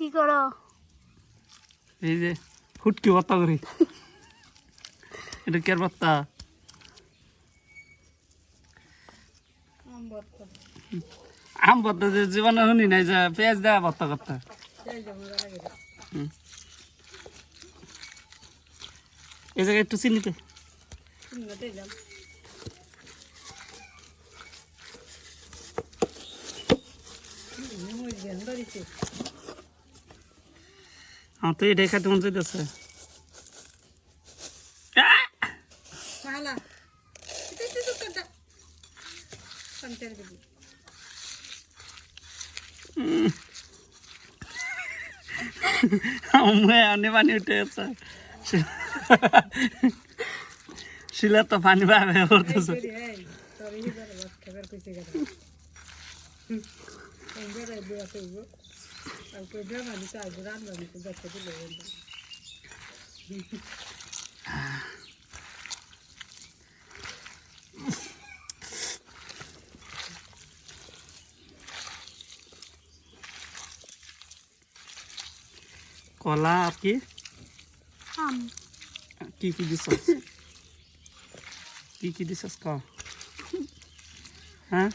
কি করো? এই যে ফুটকি ভর্তা করি। এটা কের ভর্তা? আম ভর্তা। যে জীবনে শুনি নাই যে পেঁয়াজ দেওয়া ভর্তা করতে। এই জায়গায় একটু চিনিতে আমার তো এটাই খাইতে মন চাইতেছে পানি উঠে গেছে শিলা তো পানি পাবে করতেছে Jadi, hey, É o Problema de ajudar não me fizer tudo lendo. कला aqui? आम की की डिशस की की डिशस का हाँ